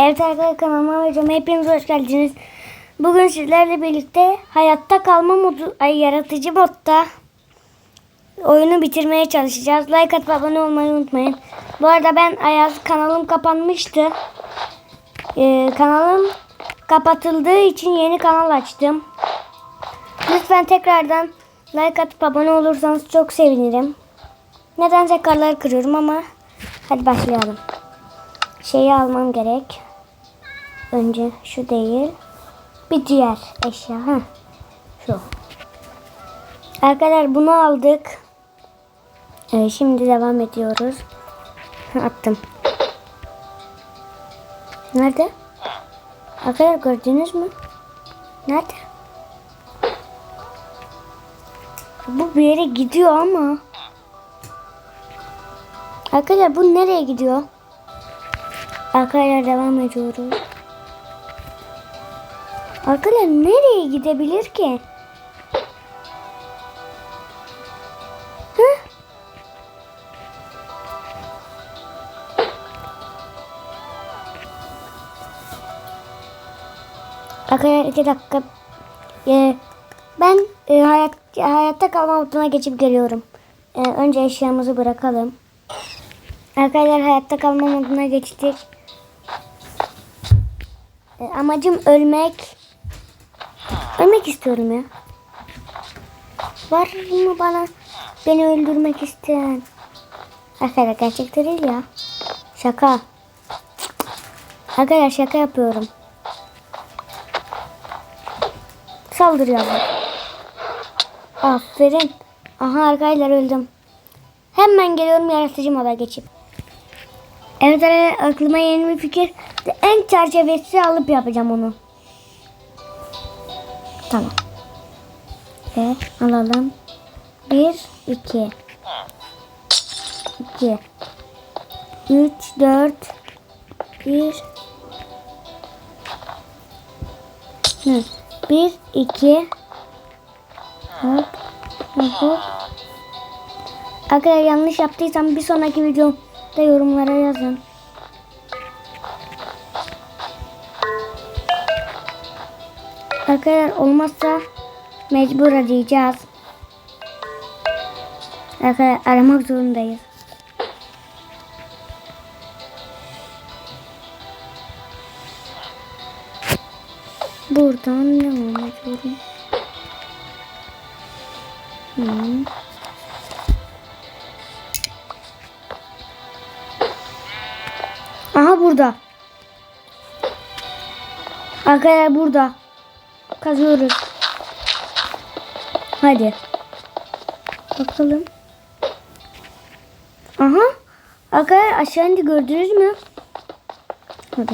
Evet arkadaşlar kanalıma hocam hepiniz hoş geldiniz. Bugün sizlerle birlikte hayatta kalma modu, ay yaratıcı modda oyunu bitirmeye çalışacağız. Like atıp abone olmayı unutmayın. Bu arada ben Ayaz kanalım kapanmıştı. Ee, kanalım kapatıldığı için yeni kanal açtım. Lütfen tekrardan like atıp abone olursanız çok sevinirim. Neden tekrarlar kırıyorum ama hadi başlayalım. Şeyi almam gerek. Önce şu değil. Bir diğer eşya. Heh. Şu. Arkadaşlar bunu aldık. Ee, şimdi devam ediyoruz. Attım. Nerede? Arkadaşlar gördünüz mü? Nerede? Bu bir yere gidiyor ama. Arkadaşlar bu nereye gidiyor? Arkadaşlar devam ediyoruz. Arkadaşlar nereye gidebilir ki? Hı? Arkadaşlar iki dakika. Ee, ben e, hayat, hayatta kalma moduna geçip geliyorum. Ee, önce eşyamızı bırakalım. Arkadaşlar hayatta kalma moduna geçtik. E, amacım ölmek. Ölmek istiyorum ya. Var mı bana beni öldürmek isteyen? Arkadaşlar gerçek değil ya. Şaka. Arkadaşlar şaka yapıyorum. Saldırıyorum. Aferin. Aha arkadaşlar öldüm. Hemen geliyorum yaratıcı moda geçip. Evet aklıma yeni bir fikir. En çerçevesi alıp yapacağım onu. Tamam. Ve alalım. Bir, iki. İki. Üç, dört. Bir. Hı. Bir, iki. Hop. Hop. Arkadaşlar yanlış yaptıysam bir sonraki videomda yorumlara yazın. Arkadaşlar olmazsa mecbur arayacağız. Arkadaşlar aramak zorundayız. Buradan devam ediyorum. Hmm. Aha burada. Arkadaşlar burada. Kazıyoruz. Hadi. Bakalım. Aha. Arkadaşlar aşağı indi gördünüz mü? Hadi.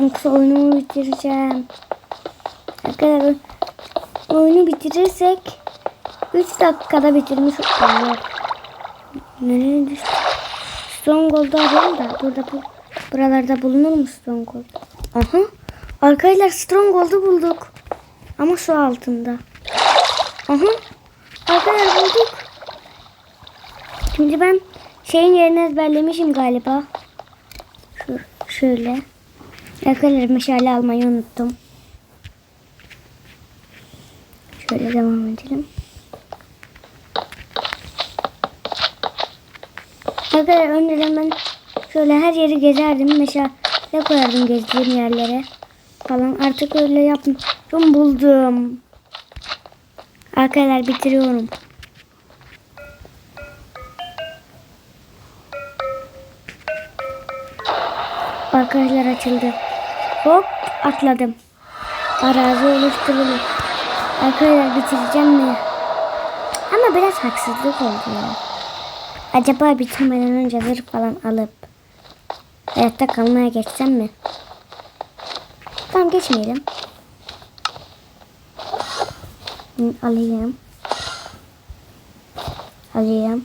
Yoksa oyunumu bitireceğim. Arkadaşlar oyunu bitirirsek 3 dakikada bitirmiş olur. Nereye düştü? Stronghold'u arıyorum da. Burada bu, buralarda bulunur mu Stronghold? Aha. Arkadaşlar Stronghold'u bulduk. Ama su altında. Aha. Arkadaşlar bulduk. Şimdi ben şeyin yerini ezberlemişim galiba. Şu, şöyle. Arkadaşlar meşale almayı unuttum. Şöyle devam edelim. Arkadaşlar önceden ben şöyle her yeri gezerdim. Mesela ne koyardım gezdiğim yerlere falan. Artık öyle yapmıyorum. Buldum. Arkadaşlar bitiriyorum. Arkadaşlar açıldı. Hop atladım. Arazi oluşturulur. Arkadaşlar bitireceğim mi? Ama biraz haksızlık oldu ya. Acaba bitirmeden önce zırh falan alıp hayatta kalmaya geçsem mi? Tamam geçmeyelim. Alayım. Alayım.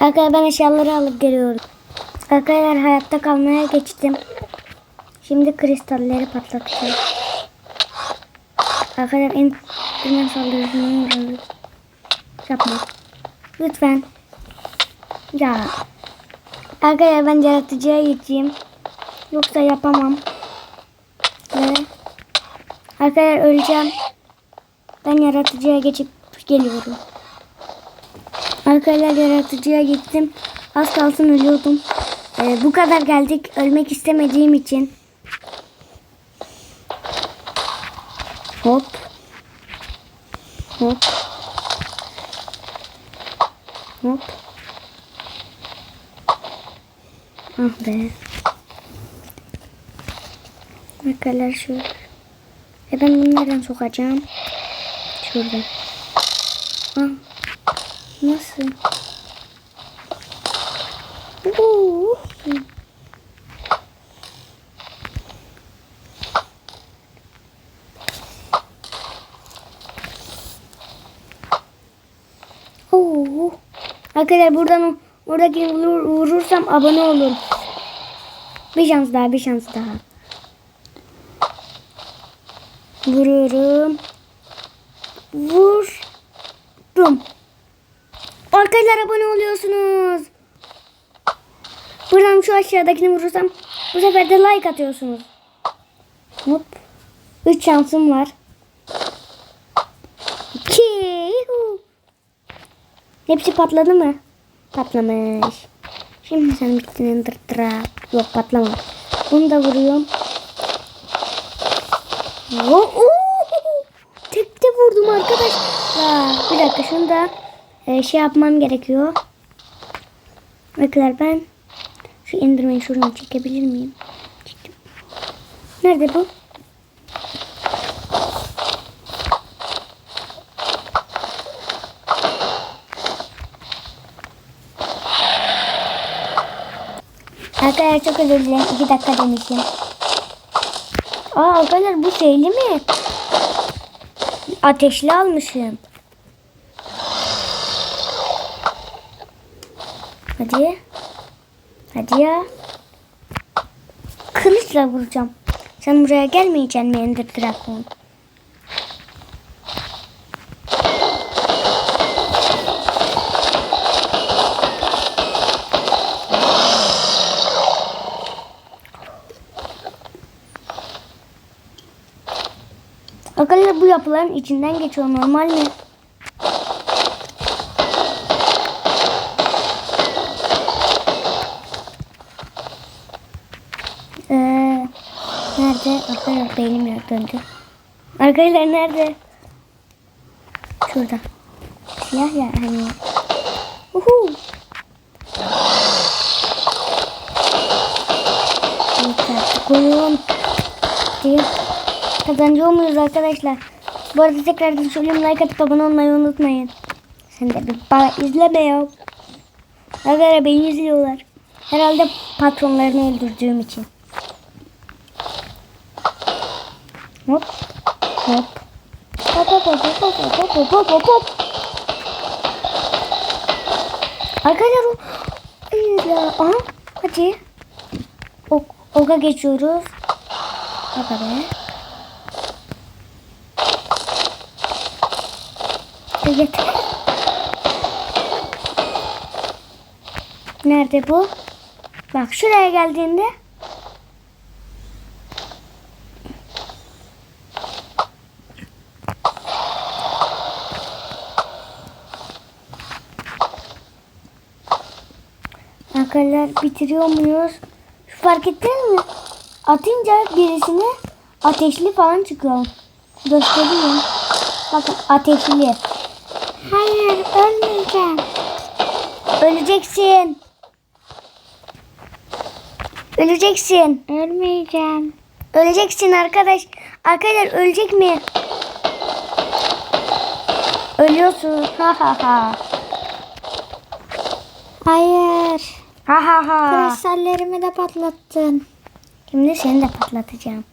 Arkadaşlar ben eşyaları alıp geliyorum. Arkadaşlar hayatta kalmaya geçtim. Şimdi kristalleri patlatacağım. Arkadaşlar en dümen saldırısını. Yapma. Lütfen. Ya. Arkadaşlar ben yaratıcıya geçeyim. Yoksa yapamam. Ve arkadaşlar öleceğim. Ben yaratıcıya geçip geliyorum. Arkadaşlar yaratıcıya gittim. Az kalsın ölüyordum. Ee, bu kadar geldik. Ölmek istemediğim için. Hop. Hop. Hop. Ah be. Arkadaşlar şu. E ben bunu nereden sokacağım? Şuradan. Ah. Nasıl? Oo. Oo. Arkadaşlar buradan oradaki vurur, vurursam abone olur. Bir şans daha, bir şans daha. Vuruyorum. Vurdum. Arkadaşlar abone oluyorsunuz. Buradan şu aşağıdakini vurursam bu sefer de like atıyorsunuz. Hop. Üç şansım var. İki. Yuhu. Hepsi patladı mı? Patlamış. Şimdi sen bittin Trap. Yok patlamadı. Bunu da vuruyorum. Oo, vurdum arkadaşlar. Bir dakika şunu da e, şey yapmam gerekiyor. Arkadaşlar ben şu indirmeyi şuradan çekebilir miyim? Çektim. Nerede bu? Arkadaşlar çok özür dilerim. İki dakika demişim. Aa arkadaşlar bu şeyli mi? Ateşli almışım. Hadi. Hadi ya. Kılıçla vuracağım. Sen buraya gelmeyeceksin mi Ender Dragon? Yapıların içinden geçiyor normal mi? Ee, nerede? Arkadaşlar beynim ya döndü. Arkadaşlar nerede? Şurada. Siyah ya hani. Uhu. Koyun. Diye. Kazanıyor muyuz arkadaşlar? Bu arada tekrardan söyleyeyim like atıp abone olmayı unutmayın. Sen de bir bana izleme ya. Arkadaşlar beni izliyorlar. Herhalde patronlarını öldürdüğüm için. Hop. Hop. Hop hop hop hop hop hop hop hop hop hop. Arkadaşlar o... Aha. Hadi. Ok, oka geçiyoruz. Bak. Evet. Nerede bu? Bak şuraya geldiğinde Arkadaşlar bitiriyor muyuz? Şu fark ettin mi? Atınca birisine ateşli falan çıkıyor. Göstereyim. Bakın ateşli. Hayır ölmeyeceğim. Öleceksin. Öleceksin. Ölmeyeceğim. Öleceksin arkadaş. Arkadaşlar ölecek mi? Ölüyorsun. Ha ha ha. Hayır. Ha ha ha. Kristallerimi de patlattın. Şimdi seni de patlatacağım.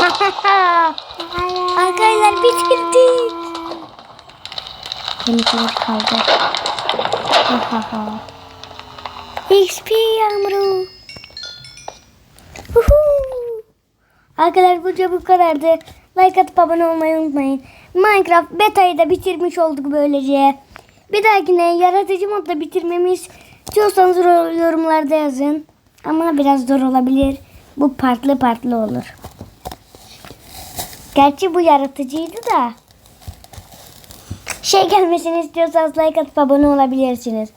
Ha ha ha. Arkadaşlar bitirdik. Benimkiler kaldı. Ha ha ha. XP yağmuru. Arkadaşlar bu bu kadardı. Like atıp abone olmayı unutmayın. Minecraft beta'yı da bitirmiş olduk böylece. Bir dahakine yaratıcı modda bitirmemiz istiyorsanız yorumlarda yazın. Ama biraz zor olabilir. Bu partlı partlı olur. Gerçi bu yaratıcıydı da. Şey gelmesini istiyorsanız like atıp abone olabilirsiniz.